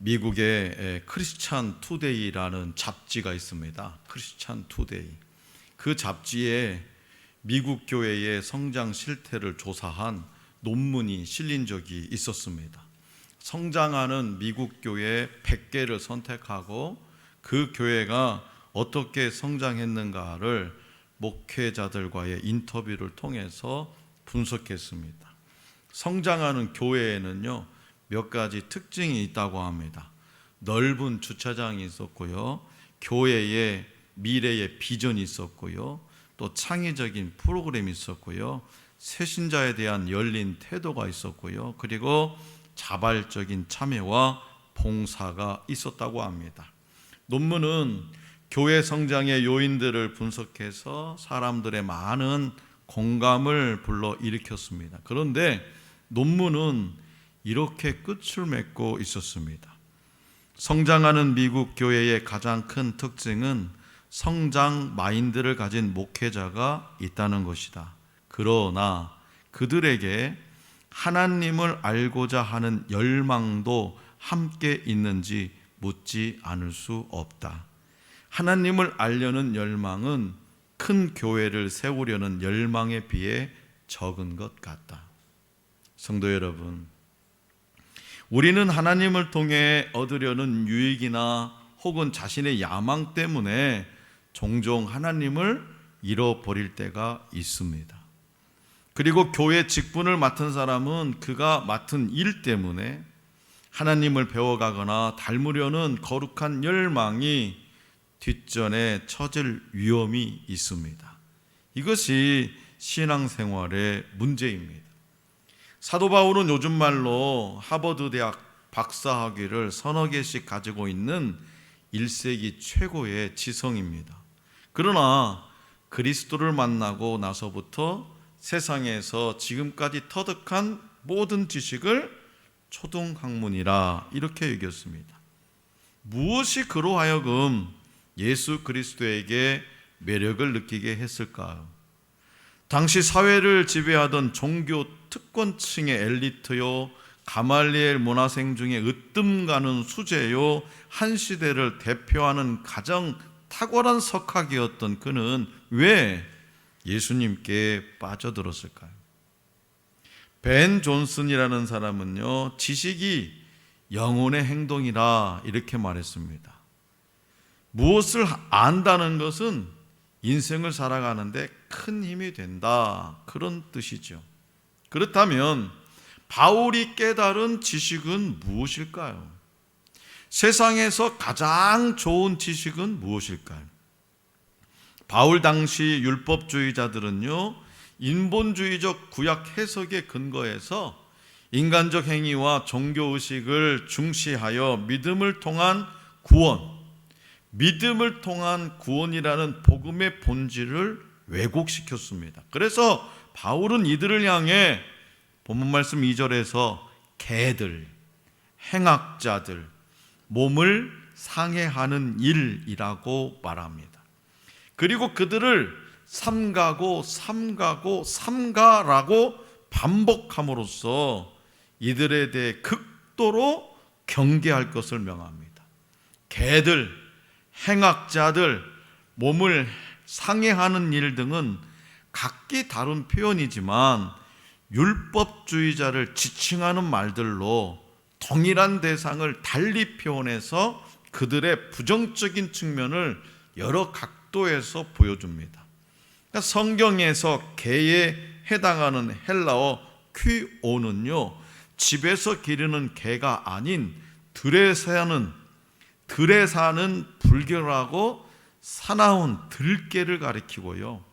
미국의 크리스찬 투데이라는 잡지가 있습니다. 크리스찬 투데이. 그 잡지에 미국 교회의 성장 실태를 조사한 논문이 실린 적이 있었습니다. 성장하는 미국 교회 100개를 선택하고 그 교회가 어떻게 성장했는가를 목회자들과의 인터뷰를 통해서 분석했습니다. 성장하는 교회에는요, 몇 가지 특징이 있다고 합니다. 넓은 주차장이 있었고요, 교회에 미래의 비전이 있었고요, 또 창의적인 프로그램이 있었고요, 새신자에 대한 열린 태도가 있었고요, 그리고 자발적인 참여와 봉사가 있었다고 합니다. 논문은 교회 성장의 요인들을 분석해서 사람들의 많은 공감을 불러 일으켰습니다. 그런데 논문은 이렇게 끝을 맺고 있었습니다. 성장하는 미국 교회의 가장 큰 특징은 성장 마인드를 가진 목회자가 있다는 것이다. 그러나 그들에게 하나님을 알고자 하는 열망도 함께 있는지 묻지 않을 수 없다. 하나님을 알려는 열망은 큰 교회를 세우려는 열망에 비해 적은 것 같다. 성도 여러분, 우리는 하나님을 통해 얻으려는 유익이나 혹은 자신의 야망 때문에 종종 하나님을 잃어버릴 때가 있습니다. 그리고 교회 직분을 맡은 사람은 그가 맡은 일 때문에 하나님을 배워가거나 닮으려는 거룩한 열망이 뒷전에 처질 위험이 있습니다. 이것이 신앙생활의 문제입니다. 사도 바울은 요즘 말로 하버드 대학 박사 학위를 서너 개씩 가지고 있는 1세기 최고의 지성입니다. 그러나 그리스도를 만나고 나서부터 세상에서 지금까지 터득한 모든 지식을 초등 학문이라 이렇게 여겼습니다. 무엇이 그로 하여금 예수 그리스도에게 매력을 느끼게 했을까요? 당시 사회를 지배하던 종교 특권층의 엘리트요, 가말리엘 문화생 중에 으뜸 가는 수제요, 한 시대를 대표하는 가장 탁월한 석학이었던 그는 왜 예수님께 빠져들었을까요? 벤 존슨이라는 사람은요, 지식이 영혼의 행동이라 이렇게 말했습니다. 무엇을 안다는 것은 인생을 살아가는데 큰 힘이 된다. 그런 뜻이죠. 그렇다면 바울이 깨달은 지식은 무엇일까요? 세상에서 가장 좋은 지식은 무엇일까요? 바울 당시 율법주의자들은요, 인본주의적 구약 해석에 근거해서 인간적 행위와 종교의식을 중시하여 믿음을 통한 구원, 믿음을 통한 구원이라는 복음의 본질을 왜곡시켰습니다. 그래서 바울은 이들을 향해 본문 말씀 2절에서 개들, 행악자들, 몸을 상해하는 일이라고 말합니다. 그리고 그들을 삼가고 삼가고 삼가라고 반복함으로써 이들에 대해 극도로 경계할 것을 명합니다. 개들, 행악자들, 몸을 상해하는 일 등은 각기 다른 표현이지만 율법주의자를 지칭하는 말들로 동일한 대상을 달리 표현해서 그들의 부정적인 측면을 여러 각도에서 보여줍니다. 그러니까 성경에서 개에 해당하는 헬라어 퀴오는요, 집에서 기르는 개가 아닌 들에 사는 들에 사는 불결하고 사나운 들개를 가리키고요.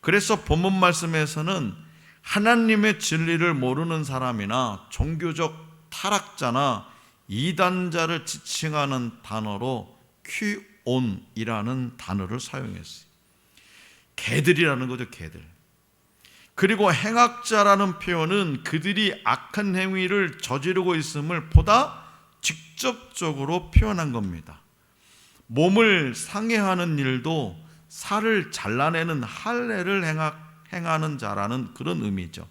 그래서 본문 말씀에서는 하나님의 진리를 모르는 사람이나 종교적 타락자나 이단자를 지칭하는 단어로 퀴온이라는 단어를 사용했어요. 개들이라는 거죠, 개들. 그리고 행악자라는 표현은 그들이 악한 행위를 저지르고 있음을 보다 직접적으로 표현한 겁니다. 몸을 상해하는 일도 살을 잘라내는 할례를 행하는 자라는 그런 의미죠.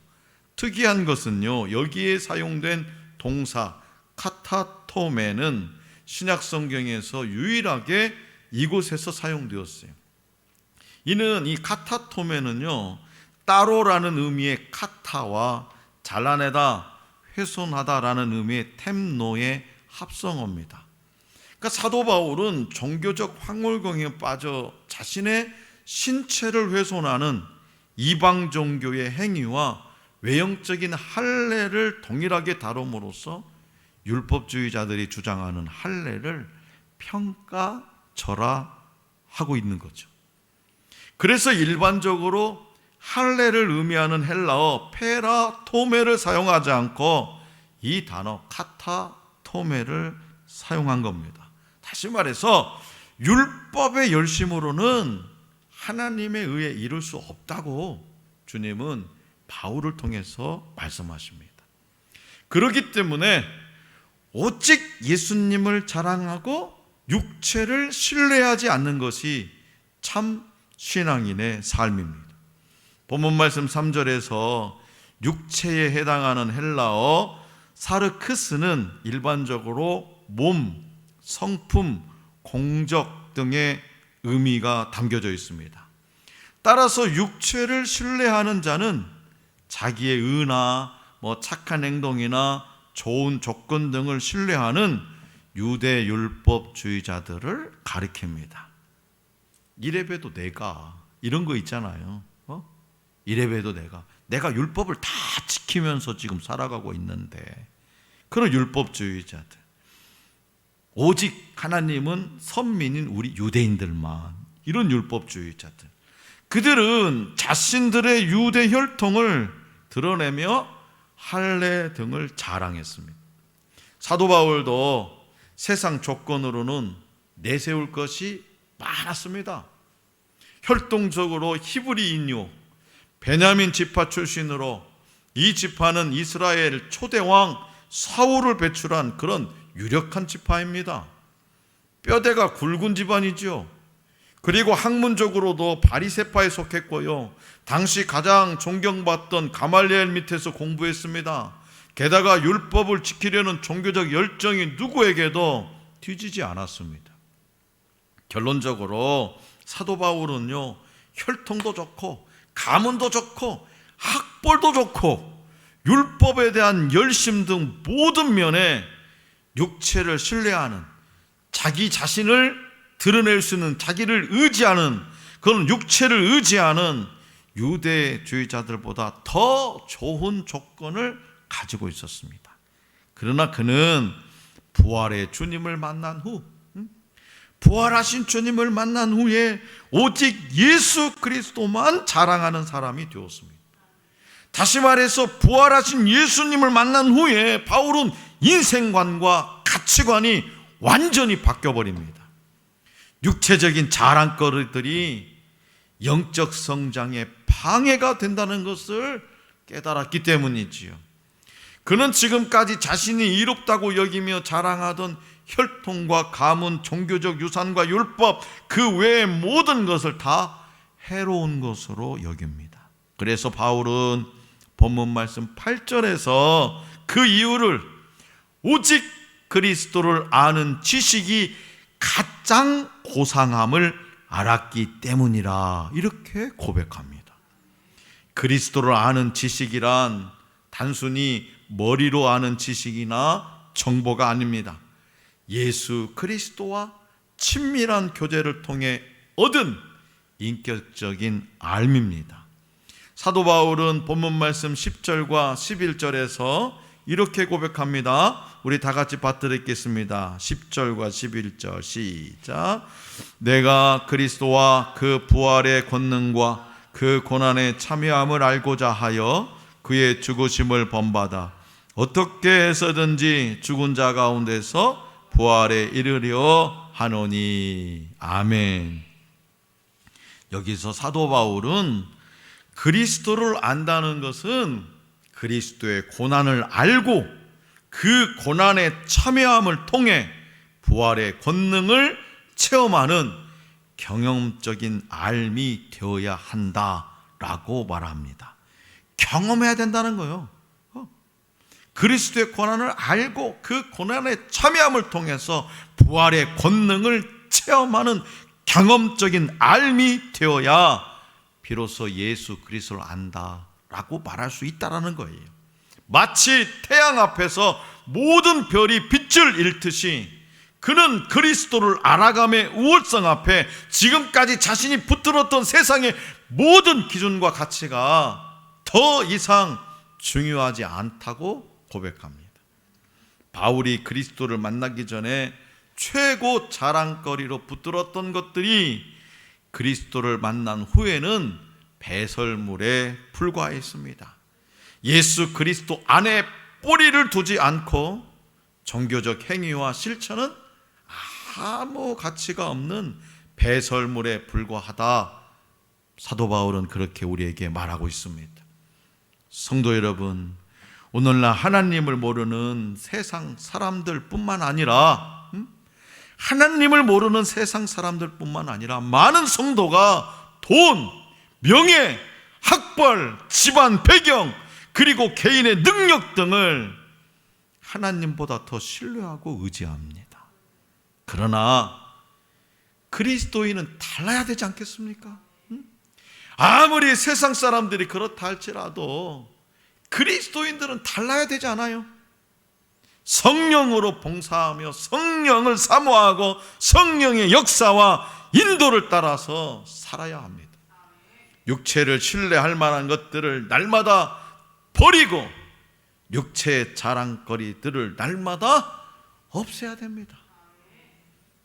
특이한 것은요, 여기에 사용된 동사 카타토 카타토메는 신약 성경에서 유일하게 이곳에서 사용되었어요. 이는 이 카타토메는요 따로라는 의미의 카타와 잘라내다, 훼손하다라는 의미의 템노의 합성어입니다. 그러니까 사도 바울은 종교적 황홀경에 빠져 자신의 신체를 훼손하는 이방 종교의 행위와 외형적인 할례를 동일하게 다룸으로써 율법주의자들이 주장하는 할례를 평가절하하고 있는 거죠. 그래서 일반적으로 할례를 의미하는 헬라어 페라토메를 사용하지 않고 이 단어 카타 토메를 사용한 겁니다. 다시 말해서 율법의 열심으로는 하나님에 의해 이룰 수 없다고 주님은 바울을 통해서 말씀하십니다. 그렇기 때문에 오직 예수님을 자랑하고 육체를 신뢰하지 않는 것이 참 신앙인의 삶입니다. 본문 말씀 3절에서 육체에 해당하는 헬라어 사르크스는 일반적으로 몸, 성품, 공적 등의 의미가 담겨져 있습니다. 따라서 육체를 신뢰하는 자는 자기의 의나 뭐 착한 행동이나 좋은 조건 등을 신뢰하는 유대 율법주의자들을 가리킵니다. 이래봬도 내가 이런 거 있잖아요. 어? 이래봬도 내가 내가 율법을 다 지키면서 지금 살아가고 있는데 그런 율법주의자들 오직 하나님은 선민인 우리 유대인들만 이런 율법주의자들 그들은 자신들의 유대 혈통을 드러내며 할례 등을 자랑했습니다. 사도 바울도 세상 조건으로는 내세울 것이 많았습니다. 혈통적으로 히브리인요, 베냐민 지파 출신으로 이 지파는 이스라엘 초대왕 사울을 배출한 그런 유력한 지파입니다. 뼈대가 굵은 집안이죠. 그리고 학문적으로도 바리세파에 속했고요. 당시 가장 존경받던 가말리엘 밑에서 공부했습니다. 게다가 율법을 지키려는 종교적 열정이 누구에게도 뒤지지 않았습니다. 결론적으로 사도 바울은요, 혈통도 좋고, 가문도 좋고, 학벌도 좋고, 율법에 대한 열심 등 모든 면에 육체를 신뢰하는 자기 자신을 드러낼 수 있는 자기를 의지하는 그런 육체를 의지하는 유대주의자들보다 더 좋은 조건을 가지고 있었습니다. 그러나 그는 부활의 주님을 만난 후 부활하신 주님을 만난 후에 오직 예수 그리스도만 자랑하는 사람이 되었습니다. 다시 말해서 부활하신 예수님을 만난 후에 바울은 인생관과 가치관이 완전히 바뀌어 버립니다. 육체적인 자랑거리들이 영적 성장에 방해가 된다는 것을 깨달았기 때문이지요. 그는 지금까지 자신이 이롭다고 여기며 자랑하던 혈통과 가문, 종교적 유산과 율법 그 외의 모든 것을 다 해로운 것으로 여깁니다. 그래서 바울은 본문 말씀 8절에서 그 이유를 오직 그리스도를 아는 지식이 가장 고상함을 알았기 때문이라 이렇게 고백합니다. 그리스도를 아는 지식이란 단순히 머리로 아는 지식이나 정보가 아닙니다. 예수 그리스도와 친밀한 교제를 통해 얻은 인격적인 알입니다. 사도 바울은 본문 말씀 10절과 11절에서 이렇게 고백합니다. 우리 다 같이 받들겠습니다. 10절과 11절 시작. 내가 그리스도와 그 부활의 권능과 그 고난의 참여함을 알고자 하여 그의 죽으심을 본받아 어떻게 해서든지 죽은 자 가운데서 부활에 이르려 하노니 아멘. 여기서 사도 바울은 그리스도를 안다는 것은 그리스도의 고난을 알고 그 고난에 참여함을 통해 부활의 권능을 체험하는 경험적인 알미 되어야 한다라고 말합니다. 경험해야 된다는 거예요. 그리스도의 고난을 알고 그 고난에 참여함을 통해서 부활의 권능을 체험하는 경험적인 알미 되어야 비로소 예수 그리스도를 안다라고 말할 수 있다라는 거예요. 마치 태양 앞에서 모든 별이 빛을 잃듯이 그는 그리스도를 알아감의 우월성 앞에 지금까지 자신이 붙들었던 세상의 모든 기준과 가치가 더 이상 중요하지 않다고 고백합니다. 바울이 그리스도를 만나기 전에 최고 자랑거리로 붙들었던 것들이 그리스도를 만난 후에는 배설물에 불과했습니다. 예수 그리스도 안에 뿌리를 두지 않고 종교적 행위와 실천은 아무 가치가 없는 배설물에 불과하다. 사도 바울은 그렇게 우리에게 말하고 있습니다. 성도 여러분, 오늘날 하나님을 모르는 세상 사람들뿐만 아니라 음? 하나님을 모르는 세상 사람들뿐만 아니라 많은 성도가 돈, 명예, 학벌, 집안 배경 그리고 개인의 능력 등을 하나님보다 더 신뢰하고 의지합니다. 그러나 그리스도인은 달라야 되지 않겠습니까? 음? 아무리 세상 사람들이 그렇다 할지라도 그리스도인들은 달라야 되지 않아요? 성령으로 봉사하며 성령을 사모하고 성령의 역사와 인도를 따라서 살아야 합니다. 육체를 신뢰할 만한 것들을 날마다 버리고 육체의 자랑거리들을 날마다 없애야 됩니다.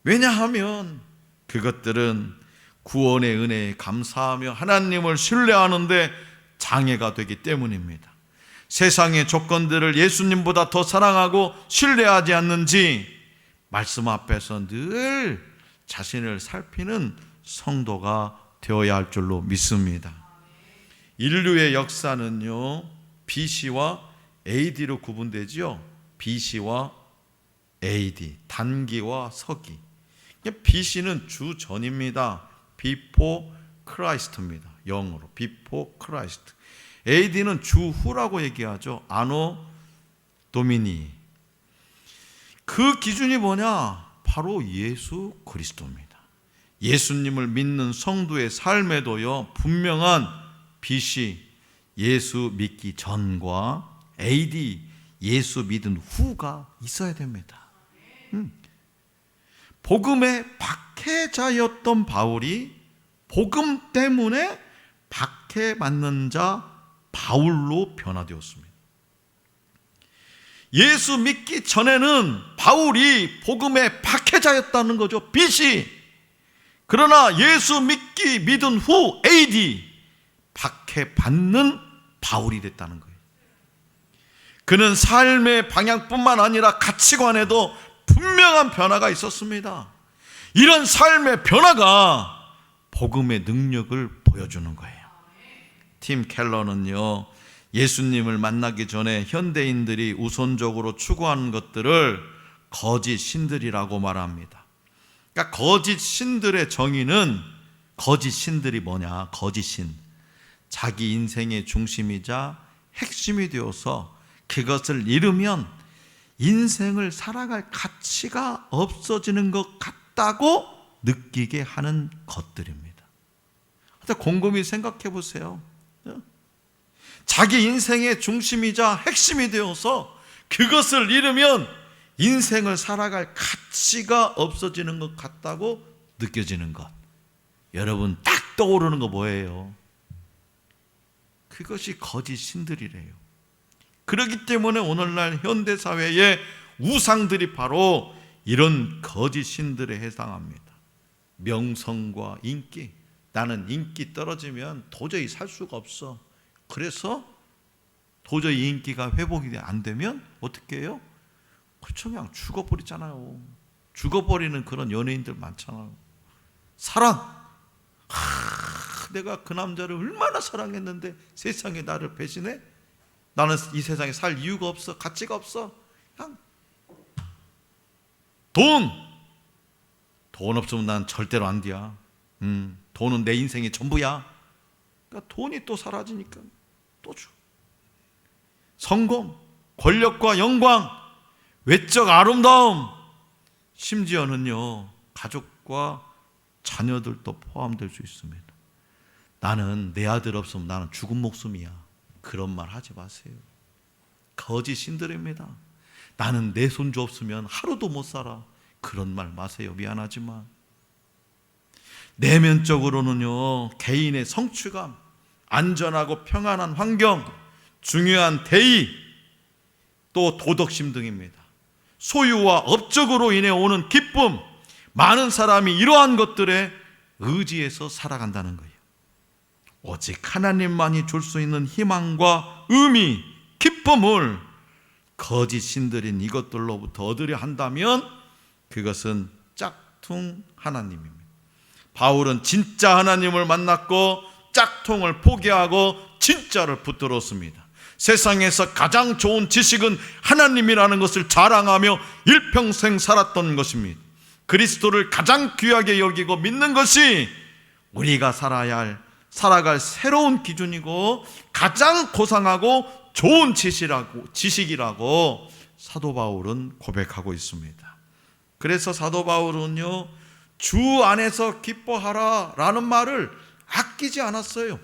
왜냐하면 그것들은 구원의 은혜에 감사하며 하나님을 신뢰하는데 장애가 되기 때문입니다. 세상의 조건들을 예수님보다 더 사랑하고 신뢰하지 않는지 말씀 앞에서 늘 자신을 살피는 성도가 되어야 할 줄로 믿습니다. 인류의 역사는요, BC와 AD로 구분되지요. BC와 AD, 단기와 서기. BC는 주 전입니다. Before Christ입니다. 영어로 Before Christ. AD는 주후라고 얘기하죠. 아노 도미니. 그 기준이 뭐냐? 바로 예수 그리스도입니다. 예수님을 믿는 성도의 삶에도요, 분명한 BC, 예수 믿기 전과 AD, 예수 믿은 후가 있어야 됩니다. 음. 복음의 박해자였던 바울이 복음 때문에 박해받는 자 바울로 변화되었습니다. 예수 믿기 전에는 바울이 복음의 박해자였다는 거죠. BC. 그러나 예수 믿기 믿은 후 AD 박해받는 바울이 됐다는 거예요. 그는 삶의 방향뿐만 아니라 가치관에도 분명한 변화가 있었습니다. 이런 삶의 변화가 복음의 능력을 보여주는 거예요. 팀 켈러는요, 예수님을 만나기 전에 현대인들이 우선적으로 추구하는 것들을 거짓 신들이라고 말합니다. 그러니까 거짓 신들의 정의는 거짓 신들이 뭐냐? 거짓 신. 자기 인생의 중심이자 핵심이 되어서 그것을 잃으면 인생을 살아갈 가치가 없어지는 것 같다고 느끼게 하는 것들입니다. 곰곰이 생각해 보세요. 자기 인생의 중심이자 핵심이 되어서 그것을 잃으면 인생을 살아갈 가치가 없어지는 것 같다고 느껴지는 것. 여러분 딱 떠오르는 거 뭐예요? 그것이 거짓 신들이래요. 그렇기 때문에 오늘날 현대 사회의 우상들이 바로 이런 거짓 신들에 해당합니다. 명성과 인기. 나는 인기 떨어지면 도저히 살 수가 없어. 그래서 도저히 인기가 회복이 안 되면 어떻게 해요? 그렇죠. 그냥 죽어버리잖아요. 죽어버리는 그런 연예인들 많잖아요. 사랑. 하, 내가 그 남자를 얼마나 사랑했는데 세상에 나를 배신해? 나는 이 세상에 살 이유가 없어. 가치가 없어. 그냥 돈. 돈 없으면 난 절대로 안 돼야. 음, 돈은 내 인생의 전부야. 그러니까 돈이 또 사라지니까 또 줘. 성공. 권력과 영광, 외적 아름다움, 심지어는요, 가족과 자녀들도 포함될 수 있습니다. 나는 내 아들 없으면 나는 죽은 목숨이야. 그런 말 하지 마세요. 거짓 신들입니다. 나는 내 손주 없으면 하루도 못 살아. 그런 말 마세요. 미안하지만. 내면적으로는요, 개인의 성취감, 안전하고 평안한 환경, 중요한 대의, 또 도덕심 등입니다. 소유와 업적으로 인해 오는 기쁨, 많은 사람이 이러한 것들에 의지해서 살아간다는 거예요. 오직 하나님만이 줄 수 있는 희망과 의미, 기쁨을 거짓 신들인 이것들로부터 얻으려 한다면 그것은 짝퉁 하나님입니다. 바울은 진짜 하나님을 만났고 짝퉁을 포기하고 진짜를 붙들었습니다. 세상에서 가장 좋은 지식은 하나님이라는 것을 자랑하며 일평생 살았던 것입니다. 그리스도를 가장 귀하게 여기고 믿는 것이 우리가 살아야 할 살아갈 새로운 기준이고 가장 고상하고 좋은 지식이라고, 지식이라고 사도 바울은 고백하고 있습니다. 그래서 사도 바울은요, 주 안에서 기뻐하라 라는 말을 아끼지 않았어요.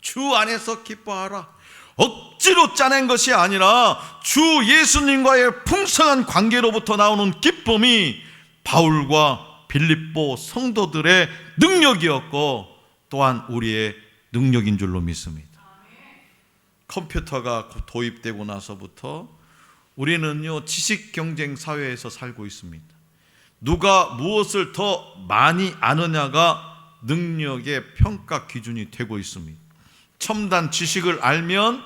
주 안에서 기뻐하라. 억지로 짜낸 것이 아니라 주 예수님과의 풍성한 관계로부터 나오는 기쁨이 바울과 빌립보 성도들의 능력이었고 또한 우리의 능력인 줄로 믿습니다. 컴퓨터가 도입되고 나서부터 우리는요 지식 경쟁 사회에서 살고 있습니다. 누가 무엇을 더 많이 아느냐가 능력의 평가 기준이 되고 있습니다. 첨단 지식을 알면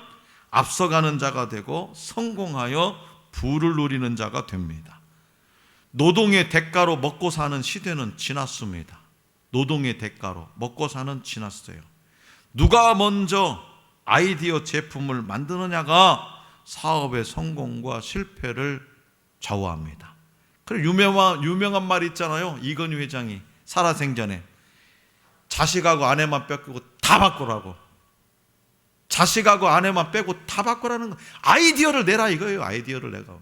앞서가는 자가 되고 성공하여 부를 누리는 자가 됩니다. 노동의 대가로 먹고 사는 시대는 지났습니다. 노동의 대가로 먹고 사는 지났어요. 누가 먼저 아이디어 제품을 만드느냐가 사업의 성공과 실패를 좌우합니다. 그래 유명한 유명한 말 있잖아요. 이건희 회장이 살아생전에 자식하고 아내만 뺏고 다 바꾸라고. 자식하고 아내만 빼고 다 바꾸라는 거. 아이디어를 내라 이거예요. 아이디어를 내가.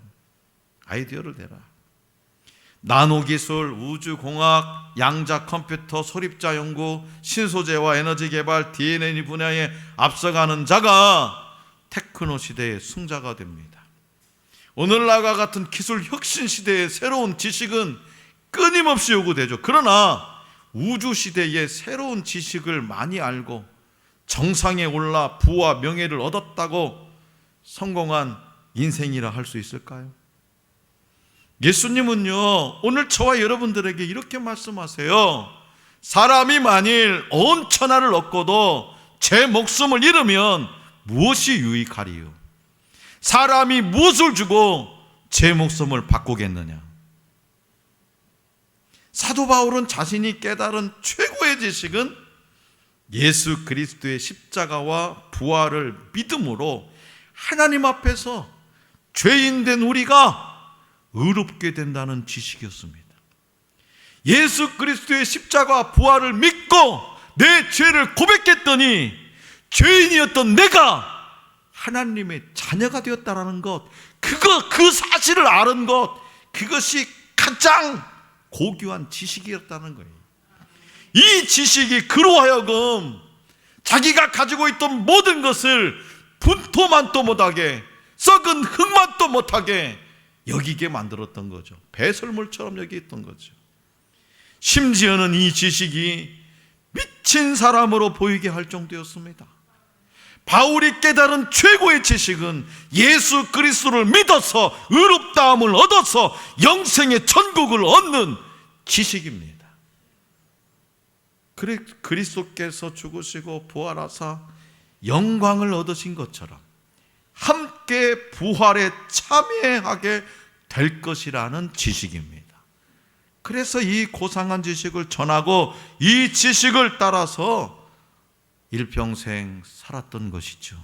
아이디어를 내라. 나노기술, 우주공학, 양자 컴퓨터, 소립자 연구, 신소재와 에너지 개발, DNA 분야에 앞서가는 자가 테크노 시대의 승자가 됩니다. 오늘날과 같은 기술 혁신 시대의 새로운 지식은 끊임없이 요구되죠. 그러나 우주 시대의 새로운 지식을 많이 알고 정상에 올라 부와 명예를 얻었다고 성공한 인생이라 할 수 있을까요? 예수님은요, 오늘 저와 여러분들에게 이렇게 말씀하세요. 사람이 만일 온 천하를 얻고도 제 목숨을 잃으면 무엇이 유익하리요? 사람이 무엇을 주고 제 목숨을 바꾸겠느냐? 사도 바울은 자신이 깨달은 최고의 지식은 예수 그리스도의 십자가와 부활을 믿음으로 하나님 앞에서 죄인된 우리가 의롭게 된다는 지식이었습니다. 예수 그리스도의 십자가 부활을 믿고 내 죄를 고백했더니 죄인이었던 내가 하나님의 자녀가 되었다라는 것, 그거 그 사실을 아는 것, 그것이 가장 고귀한 지식이었다는 거예요. 이 지식이 그로 하여금 자기가 가지고 있던 모든 것을 분토만도 못하게 썩은 흙만도 못하게 여기게 만들었던 거죠. 배설물처럼 여기 있던 거죠. 심지어는 이 지식이 미친 사람으로 보이게 할 정도였습니다. 바울이 깨달은 최고의 지식은 예수 그리스도를 믿어서 의롭다함을 얻어서 영생의 천국을 얻는 지식입니다. 그리스도께서 죽으시고 부활하사 영광을 얻으신 것처럼 함께 부활에 참여하게 될 것이라는 지식입니다. 그래서 이 고상한 지식을 전하고 이 지식을 따라서 일평생 살았던 것이죠.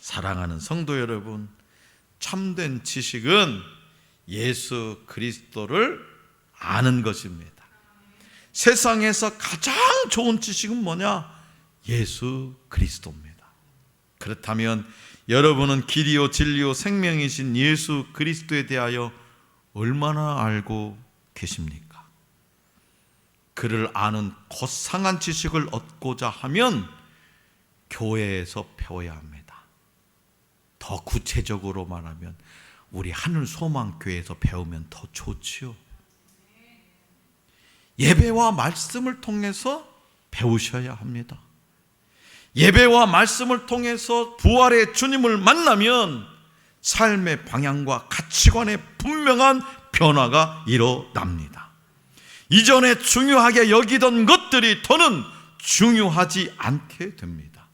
사랑하는 성도 여러분, 참된 지식은 예수 그리스도를 아는 것입니다. 세상에서 가장 좋은 지식은 뭐냐? 예수 그리스도입니다. 그렇다면 여러분은 길이요 진리요 생명이신 예수 그리스도에 대하여 얼마나 알고 계십니까? 그를 아는 거창한 지식을 얻고자 하면 교회에서 배워야 합니다. 더 구체적으로 말하면 우리 하늘 소망 교회에서 배우면 더 좋지요. 예배와 말씀을 통해서 배우셔야 합니다. 예배와 말씀을 통해서 부활의 주님을 만나면 삶의 방향과 가치관의 분명한 변화가 일어납니다. 이전에 중요하게 여기던 것들이 더는 중요하지 않게 됩니다.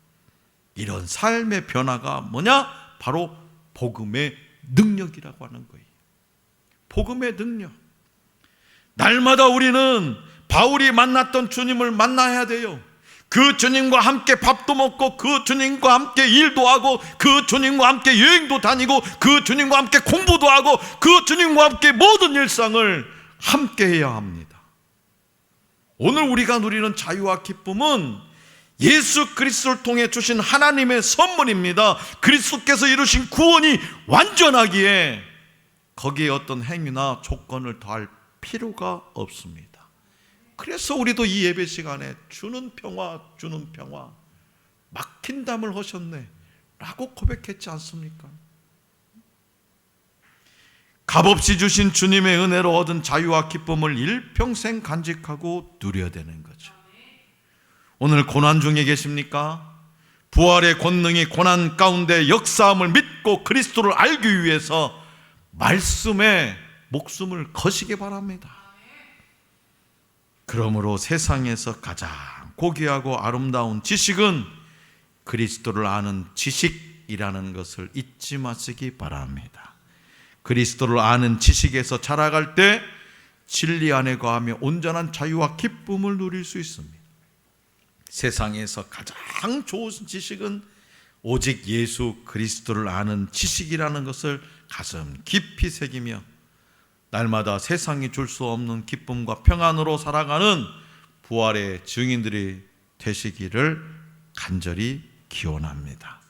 이런 삶의 변화가 뭐냐? 바로 복음의 능력이라고 하는 거예요. 복음의 능력. 날마다 우리는 바울이 만났던 주님을 만나야 돼요. 그 주님과 함께 밥도 먹고 그 주님과 함께 일도 하고 그 주님과 함께 여행도 다니고 그 주님과 함께 공부도 하고 그 주님과 함께 모든 일상을 함께 해야 합니다. 오늘 우리가 누리는 자유와 기쁨은 예수 그리스도를 통해 주신 하나님의 선물입니다. 그리스도께서 이루신 구원이 완전하기에 거기에 어떤 행위나 조건을 더할 필요가 없습니다. 그래서 우리도 이 예배 시간에 주는 평화, 주는 평화, 막힌 담을 하셨네. 라고 고백했지 않습니까? 값없이 주신 주님의 은혜로 얻은 자유와 기쁨을 일평생 간직하고 누려야 되는 거죠. 오늘 고난 중에 계십니까? 부활의 권능이 고난 가운데 역사함을 믿고 그리스도를 알기 위해서 말씀에 목숨을 거시기 바랍니다. 그러므로 세상에서 가장 고귀하고 아름다운 지식은 그리스도를 아는 지식이라는 것을 잊지 마시기 바랍니다. 그리스도를 아는 지식에서 자라갈 때 진리 안에 거하며 온전한 자유와 기쁨을 누릴 수 있습니다. 세상에서 가장 좋은 지식은 오직 예수 그리스도를 아는 지식이라는 것을 가슴 깊이 새기며 날마다 세상이 줄 수 없는 기쁨과 평안으로 살아가는 부활의 증인들이 되시기를 간절히 기원합니다.